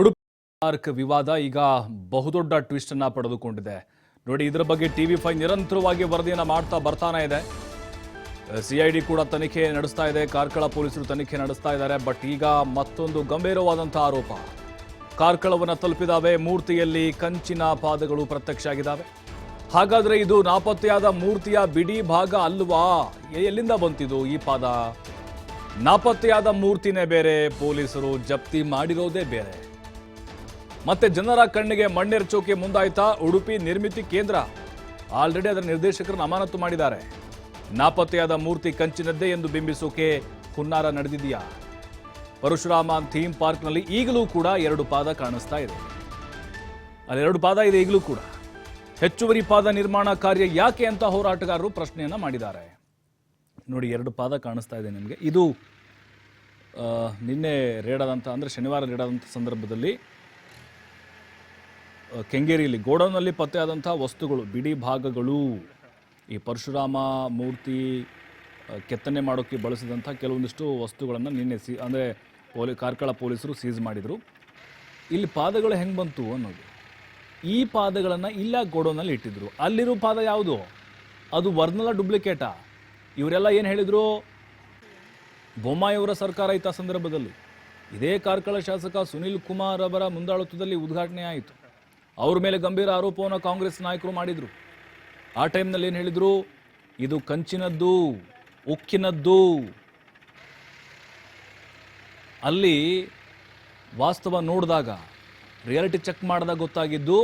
Udupi park ವಿವಾದ ಈಗ ಬಹುದೊಡ್ಡ ಟ್ವಿಸ್ಟ್ ಅನ್ನ ಪಡೆದುಕೊಂಡಿದೆ. ನೋಡಿ, ಇದರ ಬಗ್ಗೆ ಟಿವಿ ಫೈವ್ ನಿರಂತರವಾಗಿ ವರದಿಯನ್ನು ಮಾಡ್ತಾ ಬರ್ತಾನೆ ಇದೆ. ಸಿಐಡಿ ಕೂಡ ತನಿಖೆ ನಡೆಸ್ತಾ ಇದೆ. ಕಾರ್ಕಳ ಪೊಲೀಸರು ತನಿಖೆ ನಡೆಸ್ತಾ ಇದ್ದಾರೆ. ಬಟ್ ಈಗ ಮತ್ತೊಂದು ಗಂಭೀರವಾದಂತಹ ಆರೋಪ. ಕಾರ್ಕಳವನ್ನು ತಲುಪಿದಾವೆ. ಮೂರ್ತಿಯಲ್ಲಿ ಕಂಚಿನ ಪಾದಗಳು ಪ್ರತ್ಯಕ್ಷ ಆಗಿದ್ದಾವೆ ಹಾಗಾದ್ರೆ ಇದು ನಾಪತ್ತೆಯಾದ ಮೂರ್ತಿಯ ಬಿಡಿ ಭಾಗ ಅಲ್ವಾ? ಎಲ್ಲಿಂದ ಬಂತಿದು ಈ ಪಾದ? ನಾಪತ್ತೆಯಾದ ಮೂರ್ತಿನೇ ಬೇರೆ. ಪೊಲೀಸರು ಜಪ್ತಿ ಮಾಡಿರೋದೇ ಬೇರೆ. ಮತ್ತೆ ಜನರ ಕಣ್ಣಿಗೆ ಮಣ್ಣೆರಚೋಕೆ ಮುಂದಾಯ್ತಾ ಉಡುಪಿ ನಿರ್ಮಿತಿ ಕೇಂದ್ರ. ಆಲ್ರೆಡಿ ಅದರ ನಿರ್ದೇಶಕರನ್ನು ಅಮಾನತು ಮಾಡಿದ್ದಾರೆ. ನಾಪತ್ತೆಯಾದ ಮೂರ್ತಿ ಕಂಚಿನದ್ದೇ ಎಂದು ಬಿಂಬಿಸೋಕೆ ಹುನ್ನಾರ ನಡೆದಿದೆಯಾ? ಪರಶುರಾಮ ಥೀಮ್ ಪಾರ್ಕ್ನಲ್ಲಿ ಈಗಲೂ ಕೂಡ ಎರಡು ಪಾದ ಕಾಣಿಸ್ತಾ ಇದೆ. ಅಲ್ಲಿ ಎರಡು ಪಾದ ಇದೆ ಈಗಲೂ ಕೂಡ. ಹೆಚ್ಚುವರಿ ಪಾದ ನಿರ್ಮಾಣ ಕಾರ್ಯ ಯಾಕೆ ಅಂತ ಹೋರಾಟಗಾರರು ಪ್ರಶ್ನೆಯನ್ನು ಮಾಡಿದ್ದಾರೆ. ನೋಡಿ, ಎರಡು ಪಾದ ಕಾಣಿಸ್ತಾ ಇದೆ ನಿಮಗೆ. ಇದು ನಿನ್ನೆ ರೇಡಾದಂಥ ಅಂದರೆ ಶನಿವಾರ ರೇಡಾದಂಥ ಸಂದರ್ಭದಲ್ಲಿ ಕೆಂಗೇರಿಯಲ್ಲಿ ಗೋಡೌನ್ನಲ್ಲಿ ಪತ್ತೆಯಾದಂಥ ವಸ್ತುಗಳು, ಬಿಡಿ ಭಾಗಗಳು. ಈ ಪರಶುರಾಮ ಮೂರ್ತಿ ಕೆತ್ತನೆ ಮಾಡೋಕ್ಕೆ ಬಳಸಿದಂಥ ಕೆಲವೊಂದಿಷ್ಟು ವಸ್ತುಗಳನ್ನು ನಿನ್ನೆ ಸಿ, ಅಂದರೆ ಪೊಲೀ, ಕಾರ್ಕಳ ಪೊಲೀಸರು ಸೀಸ್ ಮಾಡಿದರು. ಇಲ್ಲಿ ಪಾದಗಳು ಹೆಂಗೆ ಬಂತು ಅನ್ನೋದು. ಈ ಪಾದಗಳನ್ನು ಇಲ್ಲ ಗೋಡೌನಲ್ಲಿ ಇಟ್ಟಿದ್ರು. ಅಲ್ಲಿರೋ ಪಾದ ಯಾವುದು? ಅದು ವರ್ನಲ ಡುಪ್ಲಿಕೇಟಾ? ಇವರೆಲ್ಲ ಏನು ಹೇಳಿದರು? ಬೊಮ್ಮಾಯಿಯವರ ಸರ್ಕಾರ ಇತ್ತ ಸಂದರ್ಭದಲ್ಲಿ. ಇದೇ ಕಾರ್ಕಳ ಶಾಸಕ ಸುನಿಲ್ ಕುಮಾರ್ ಅವರ ಮುಂದಾಳತ್ವದಲ್ಲಿ ಉದ್ಘಾಟನೆ ಆಯಿತು. ಅವ್ರ ಮೇಲೆ ಗಂಭೀರ ಆರೋಪವನ್ನು ಕಾಂಗ್ರೆಸ್ ನಾಯಕರು ಮಾಡಿದರು. ಆ ಟೈಮ್ನಲ್ಲಿ ಏನು ಹೇಳಿದರು? ಇದು ಕಂಚಿನದ್ದು, ಉಕ್ಕಿನದ್ದು. ಅಲ್ಲಿ ವಾಸ್ತವ ನೋಡಿದಾಗ ರಿಯಾಲಿಟಿ ಚೆಕ್ ಮಾಡಿದಾಗ ಗೊತ್ತಾಗಿದ್ದು,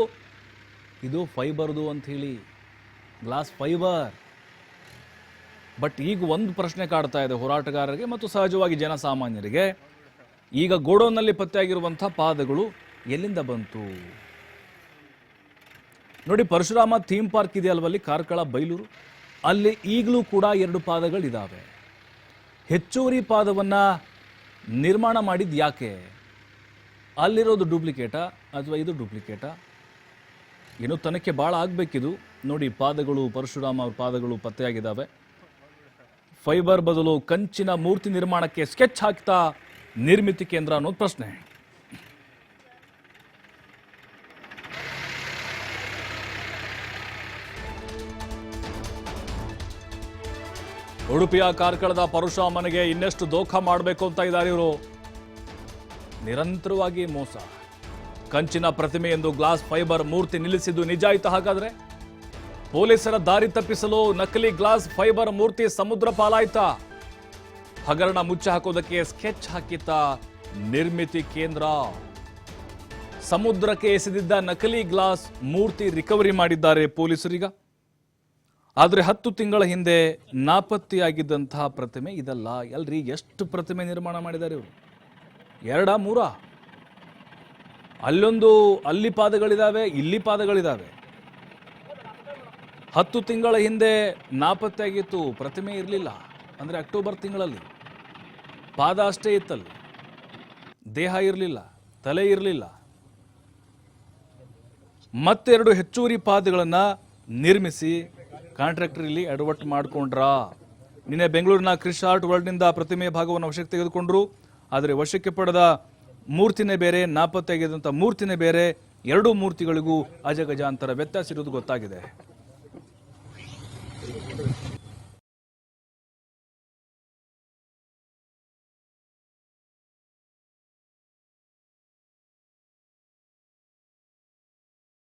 ಇದು ಫೈಬರ್ದು ಅಂತ ಹೇಳಿ ಗ್ಲಾಸ್ ಫೈಬರ್ ಬಟ್ ಈಗ ಒಂದು ಪ್ರಶ್ನೆ ಕಾಡ್ತಾ ಇದೆ ಹೋರಾಟಗಾರರಿಗೆ ಮತ್ತು ಸಹಜವಾಗಿ ಜನಸಾಮಾನ್ಯರಿಗೆ. ಈಗ ಗೋಡೌನ್ನಲ್ಲಿ ಪತ್ತೆಯಾಗಿರುವಂಥ ಪಾದಗಳು ಎಲ್ಲಿಂದ ಬಂತು? ನೋಡಿ, ಪರಶುರಾಮ ಥೀಮ್ ಪಾರ್ಕ್ ಇದೆ ಅಲ್ವಲ್ಲಿ ಕಾರ್ಕಳ, ಬೈಲೂರು. ಅಲ್ಲಿ ಈಗಲೂ ಕೂಡ ಎರಡು ಪಾದಗಳಿದ್ದಾವೆ ಹೆಚ್ಚುವರಿ ಪಾದವನ್ನು ನಿರ್ಮಾಣ ಮಾಡಿದ್ದು ಯಾಕೆ? ಅಲ್ಲಿರೋದು ಡೂಪ್ಲಿಕೇಟಾ ಅಥವಾ ಇದು ಡೂಪ್ಲಿಕೇಟಾ ಏನು ತನಕ್ಕೆ ಭಾಳ ಆಗಬೇಕಿದು. ನೋಡಿ, ಪಾದಗಳು, ಪರಶುರಾಮ ಅವ್ರ ಪಾದಗಳು ಪತ್ತೆಯಾಗಿದ್ದಾವೆ ಫೈಬರ್ ಬದಲು ಕಂಚಿನ ಮೂರ್ತಿ ನಿರ್ಮಾಣಕ್ಕೆ ಸ್ಕೆಚ್ ಹಾಕ್ತಾ ನಿರ್ಮಿತಿ ಕೇಂದ್ರ ಅನ್ನೋದು ಪ್ರಶ್ನೆ. ಉಡುಪಿಯ ಕಾರ್ಕಳದ ಪರಶುರಾಮನಿಗೆ ಇನ್ನೆಷ್ಟು ದೋಖ ಮಾಡಬೇಕು ಅಂತ ಇದ್ದಾರೆ ಇವರು. ನಿರಂತರವಾಗಿ ಮೋಸ. ಕಂಚಿನ ಪ್ರತಿಮೆ ಎಂದು ಗ್ಲಾಸ್ ಫೈಬರ್ ಮೂರ್ತಿ ನಿಲ್ಲಿಸಿದ್ದು ನಿಜ ಆಯ್ತು ಹಾಗಾದ್ರೆ? ಪೊಲೀಸರ ದಾರಿ ತಪ್ಪಿಸಲು ನಕಲಿ ಗ್ಲಾಸ್ ಫೈಬರ್ ಮೂರ್ತಿ ಸಮುದ್ರ ಪಾಲಾಯ್ತಾ? ಹಗರಣ ಮುಚ್ಚ ಹಾಕೋದಕ್ಕೆ ಸ್ಕೆಚ್ ಹಾಕಿತ್ತ ನಿರ್ಮಿತಿ ಕೇಂದ್ರ. ಸಮುದ್ರಕ್ಕೆ ಎಸೆದಿದ್ದ ನಕಲಿ ಗ್ಲಾಸ್ ಮೂರ್ತಿ ರಿಕವರಿ ಮಾಡಿದ್ದಾರೆ ಪೊಲೀಸರೀಗ. ಆದರೆ ಹತ್ತು ತಿಂಗಳ ಹಿಂದೆ ನಾಪತ್ತೆಯಾಗಿದ್ದಂತಹ ಪ್ರತಿಮೆ ಇದಲ್ಲ. ಎಲ್ರಿ, ಎಷ್ಟು ಪ್ರತಿಮೆ ನಿರ್ಮಾಣ ಮಾಡಿದ್ದಾರೆ ಇವರು? ಎರಡ, ಮೂರ? ಅಲ್ಲೊಂದು ಅಲ್ಲಿ ಪಾದಗಳಿದ್ದಾವೆ ಇಲ್ಲಿ ಪಾದಗಳಿದ್ದಾವೆ ಹತ್ತು ತಿಂಗಳ ಹಿಂದೆ ನಾಪತ್ತೆಯಾಗಿತ್ತು, ಪ್ರತಿಮೆ ಇರಲಿಲ್ಲ. ಅಂದರೆ ಅಕ್ಟೋಬರ್ ತಿಂಗಳಲ್ಲಿ. ಪಾದ ಅಷ್ಟೇ ಇತ್ತಲ್ಲಿ. ದೇಹ ಇರಲಿಲ್ಲ, ತಲೆ ಇರಲಿಲ್ಲ. ಮತ್ತೆರಡು ಹೆಚ್ಚುವರಿ ಪಾದಗಳನ್ನು ನಿರ್ಮಿಸಿ ಕಾಂಟ್ರಾಕ್ಟರ್ ಇಲ್ಲಿ ಅಡವಟ್ ಮಾಡಿಕೊಂಡ್ರಾ? ನಿನ್ನೆ ಬೆಂಗಳೂರಿನ ಕ್ರಿಶ್ ಆರ್ಟ್ ವರ್ಲ್ಡ್ನಿಂದ ಪ್ರತಿಮೆ ಭಾಗವನ್ನು ವಶಕ್ಕೆ ತೆಗೆದುಕೊಂಡ್ರು. ಆದರೆ ವಶಕ್ಕೆ ಪಡೆದ ಮೂರ್ತಿನೇ ಬೇರೆ ನಾಪತ್ತೆಗೆದಂಥ ಮೂರ್ತಿನೇ ಬೇರೆ, ಎರಡೂ ಮೂರ್ತಿಗಳಿಗೂ ಅಜಗಜಾಂತರ ವ್ಯತ್ಯಾಸ ಇರುವುದು ಗೊತ್ತಾಗಿದೆ.